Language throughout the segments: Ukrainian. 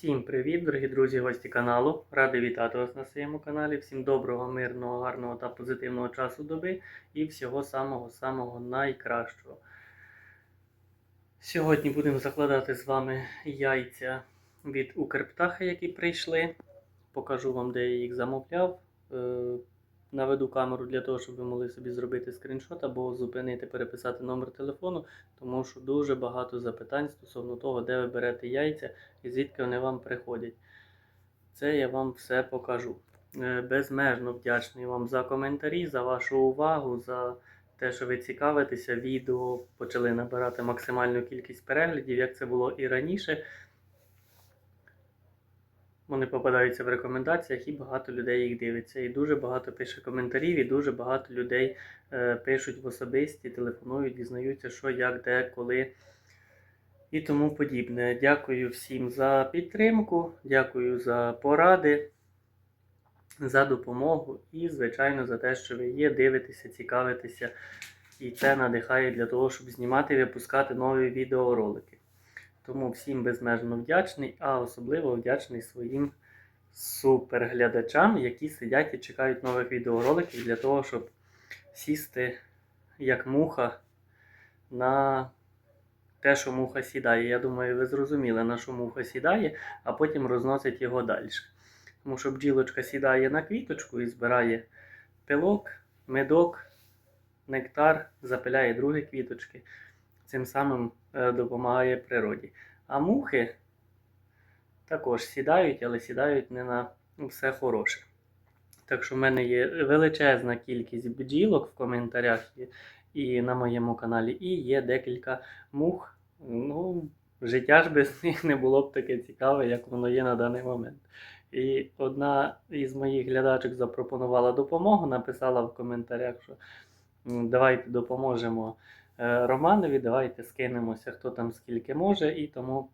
Всім привіт, дорогі друзі, гості каналу. Радий вітати вас на своєму каналі. Всім доброго, мирного, гарного та позитивного часу доби і всього самого-самого найкращого. Сьогодні будемо закладати з вами яйця від Укрптаха, які прийшли. Покажу вам, де я їх замовляв. Наведу камеру для того, щоб ви могли собі зробити скріншот або зупинити, переписати номер телефону, тому що дуже багато запитань стосовно того, де ви берете яйця і звідки вони вам приходять. Це я вам все покажу. Е, Безмежно вдячний вам за коментарі, за вашу увагу, за те, що ви цікавитеся. Відео почали набирати максимальну кількість переглядів, як це було і раніше. Вони попадаються в рекомендаціях і багато людей їх дивиться. І дуже багато пише коментарів, і дуже багато людей е, пишуть в особисті, телефонують, дізнаються, що, як, де, коли і тому подібне. Дякую всім за підтримку, дякую за поради, за допомогу і, звичайно, за те, що ви є, дивитеся, цікавитеся. І це надихає для того, щоб знімати і випускати нові відеоролики. Тому всім безмежно вдячний, а особливо вдячний своїм суперглядачам, які сидять і чекають нових відеороликів для того, щоб сісти як муха на те, що муха сідає. Я думаю, ви зрозуміли, на що муха сідає, а потім розносить його далі. Тому що бджілочка сідає на квіточку і збирає пилок, медок, нектар, запиляє другі квіточки. Цим самим е, допомагає природі. А мухи також сідають, але сідають не на все хороше. Так що в мене є величезна кількість бджілок в коментарях і на моєму каналі, і є декілька мух. Ну, життя ж без них не було б таке цікаве, як воно є на даний момент. І одна із моїх глядачок запропонувала допомогу, написала в коментарях, що давайте допоможемо Романові, давайте скинемося, хто там скільки може, і тому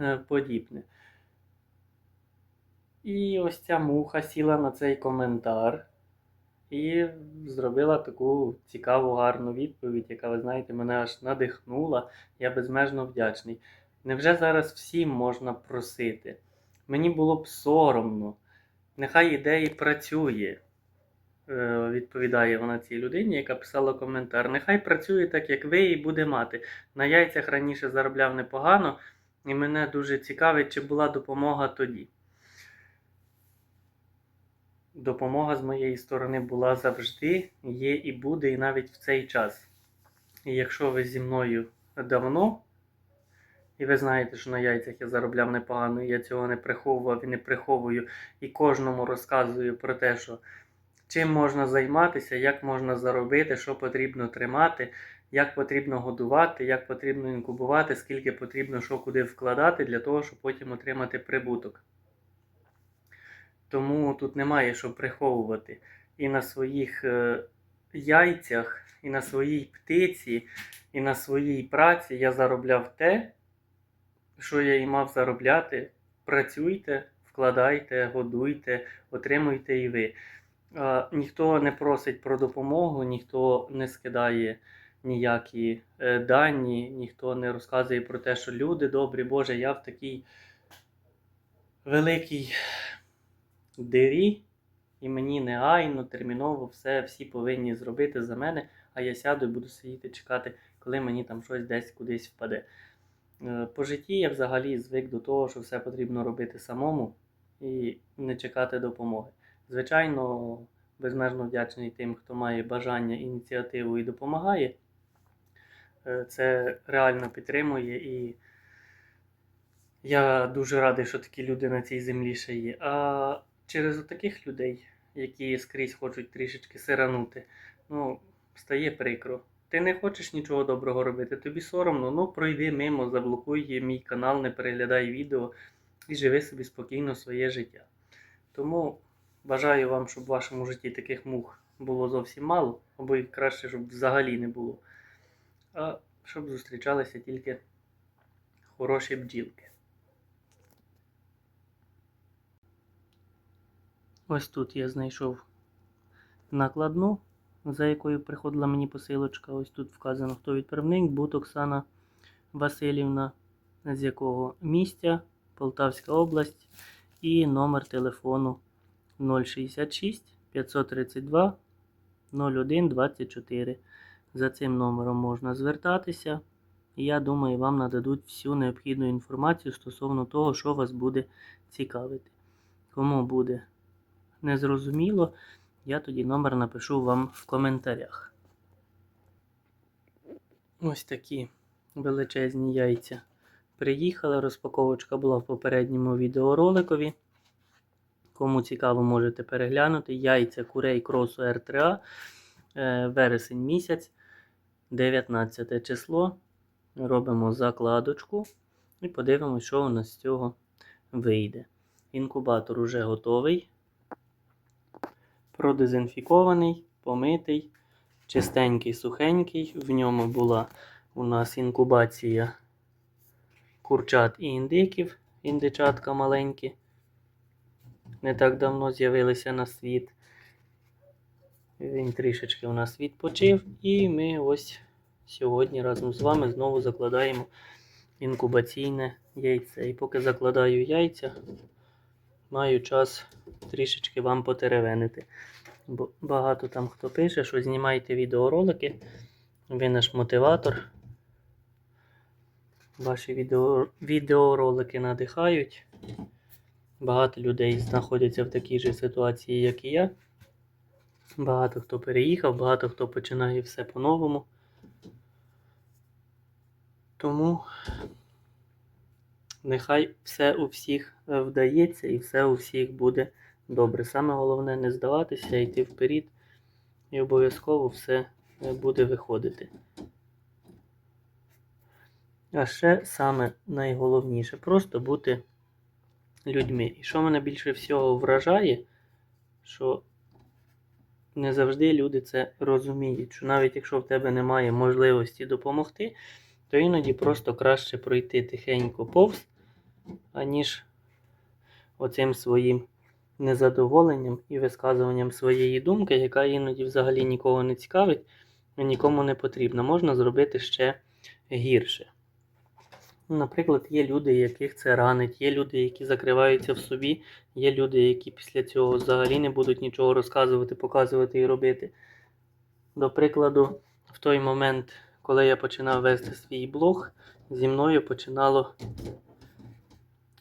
е, подібне. І ось ця муха сіла на цей коментар і зробила таку цікаву, гарну відповідь, яка, ви знаєте, мене аж надихнула. Я безмежно вдячний. Невже зараз всім можна просити? Мені було б соромно. Нехай ідеї працює, е, відповідає вона цій людині, яка писала коментар. Нехай працює так, як ви, і буде мати. На яйцях раніше заробляв непогано, і мене дуже цікавить, чи була допомога тоді. Допомога з моєї сторони була завжди, є і буде, і навіть в цей час. І якщо ви зі мною давно, і ви знаєте, що на яйцях я заробляв непогано, і я цього не приховував і не приховую, і кожному розказую про те, що чим можна займатися, як можна заробити, що потрібно тримати, як потрібно годувати, як потрібно інкубувати, скільки потрібно що куди вкладати для того, щоб потім отримати прибуток. Тому тут немає що приховувати. І на своїх е, яйцях, і на своїй птиці, і на своїй праці я заробляв те, що я і мав заробляти. Працюйте, вкладайте, годуйте, отримуйте і ви. Ніхто не просить про допомогу, ніхто не скидає ніякі е, дані, ніхто не розказує про те, що люди добрі, Боже, я в такій великій дирі, і мені негайно, терміново все всі повинні зробити за мене, а я сяду і буду сидіти чекати, коли мені там щось десь кудись впаде. Е, По житті я взагалі звик до того, що все потрібно робити самому і не чекати допомоги. Звичайно, безмежно вдячний тим, хто має бажання, ініціативу і допомагає. Е, Це реально підтримує і я дуже радий, що такі люди на цій землі ще є. А через таких людей, які скрізь хочуть трішечки сиранути, ну, стає прикро. Ти не хочеш нічого доброго робити, тобі соромно, ну пройди мимо, заблокуй мій канал, не переглядай відео і живи собі спокійно своє життя. Тому бажаю вам, щоб в вашому житті таких мух було зовсім мало, або і краще, щоб взагалі не було. А щоб зустрічалися тільки хороші бджілки. Ось тут я знайшов накладну, за якою приходила мені посилочка. Ось тут вказано, хто відправник, Бут Оксана Васильівна, з якого місця Полтавська область і номер телефону 066 532 0124. За цим номером можна звертатися. Я думаю, вам нададуть всю необхідну інформацію стосовно того, що вас буде цікавити. Кому буде незрозуміло, я тоді номер напишу вам в коментарях. Ось такі величезні яйця приїхали. Розпаковочка була в попередньому відеороликові. Кому цікаво, можете переглянути. Яйця курей кросу R3A. е, Вересень місяць, 19 число. Робимо закладочку і подивимося, що у нас з цього вийде. Інкубатор уже готовий. Продезінфікований, помитий, чистенький, сухенький. В ньому була у нас інкубація курчат і індиків, індичатка маленькі. Не так давно з'явилися на світ. Він трішечки у нас відпочив, і ми ось сьогодні разом з вами знову закладаємо інкубаційне яйце. І поки закладаю яйця, маю час трішечки вам потеревенити. Бо багато там хто пише, що знімайте відеоролики. Ви наш мотиватор. Ваші відео, відеоролики надихають. Багато людей знаходяться в такій же ситуації, як і я. Багато хто переїхав, багато хто починає все по-новому. Тому нехай все у всіх е, вдається і все у всіх буде добре. Саме головне не здаватися, йти вперед, і обов'язково все е, буде виходити. А ще саме найголовніше просто бути людьми. І що мене більше всього вражає, що не завжди люди це розуміють, що навіть якщо в тебе немає можливості допомогти, то іноді просто краще пройти тихенько повз, аніж оцим своїм незадоволенням і висказуванням своєї думки, яка іноді взагалі нікого не цікавить і нікому не потрібна. Можна зробити ще гірше. Наприклад, є люди, яких це ранить, є люди, які закриваються в собі, є люди, які після цього взагалі не будуть нічого розказувати, показувати і робити. До прикладу, в той момент, коли я починав вести свій блог, зі мною починало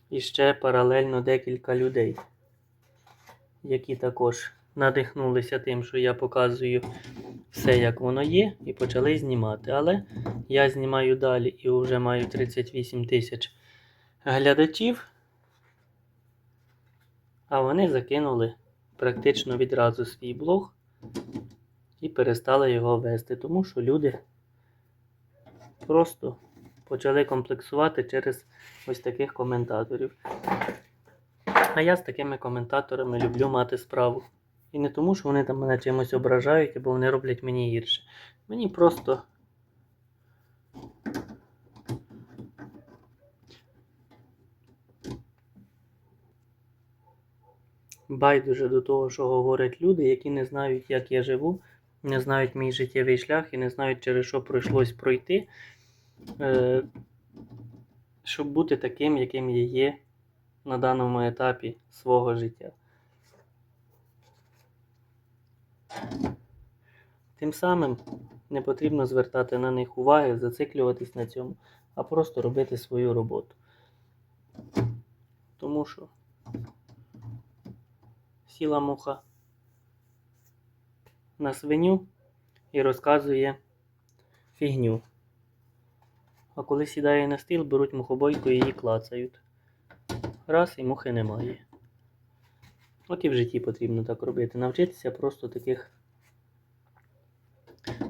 іще паралельно декілька людей, які також надихнулися тим, що я показую все, як воно є, і почали знімати. Але я знімаю далі і вже маю 38 тисяч глядачів. А вони закинули практично відразу свій блог і перестали його вести, тому що люди просто почали комплексувати через ось таких коментаторів. А я з такими коментаторами люблю мати справу. І не тому, що вони там мене чимось ображають, або вони роблять мені гірше. Мені просто. Байдуже до того, що говорять люди, які не знають, як я живу, не знають мій життєвий шлях і не знають, через що прийшлось пройти, е, щоб бути таким, яким я є на даному етапі свого життя. Тим самим не потрібно звертати на них уваги, зациклюватись на цьому, а просто робити свою роботу. Тому що сіла муха на свиню і розказує фігню. А коли сідає на стіл, беруть мухобойку і її клацають. Раз і мухи немає. От і в житті потрібно так робити. Навчитися просто таких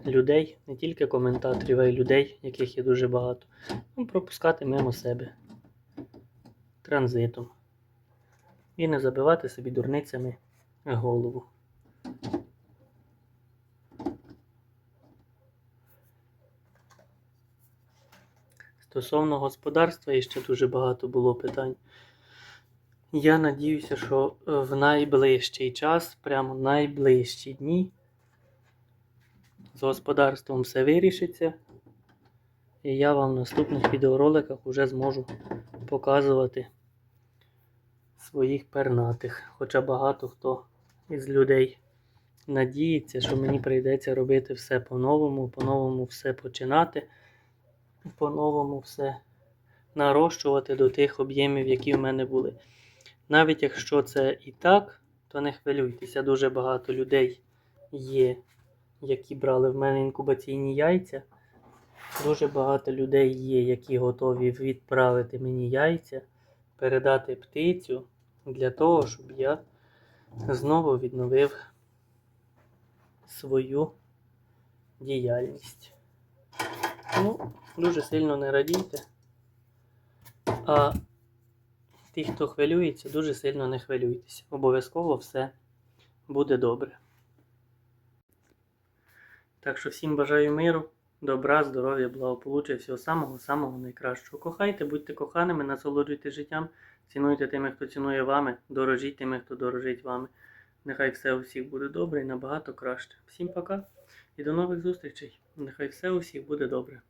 людей, не тільки коментаторів, а й людей, яких є дуже багато. Ну, пропускати мимо себе транзитом. І не забивати собі дурницями голову. Стосовно господарства іще дуже багато було питань. Я надіюся, що е, в найближчий час, прямо найближчі дні, з господарством все вирішиться. І я вам в наступних відеороликах вже зможу показувати своїх пернатих. Хоча багато хто із людей надіється, що мені прийдеться робити все по-новому, по-новому все починати, по-новому все нарощувати до тих об'ємів, які в мене були. Навіть якщо це і так, то не хвилюйтеся. Дуже багато людей є, які брали в мене інкубаційні яйця. Дуже багато людей є, які готові відправити мені яйця, передати птицю для того, щоб я знову відновив свою діяльність. Ну, дуже сильно не радійте. А ті, хто хвилюється, дуже сильно не хвилюйтеся. Обов'язково все буде добре. Так що всім бажаю миру, добра, здоров'я, благополуччя, всього самого-самого найкращого. Кохайте, будьте коханими, насолоджуйте життям, цінуйте тими, хто цінує вами, дорожіть тими, хто дорожить вами. Нехай все у всіх буде добре і набагато краще. Всім пока і до нових зустрічей. Нехай все у всіх буде добре.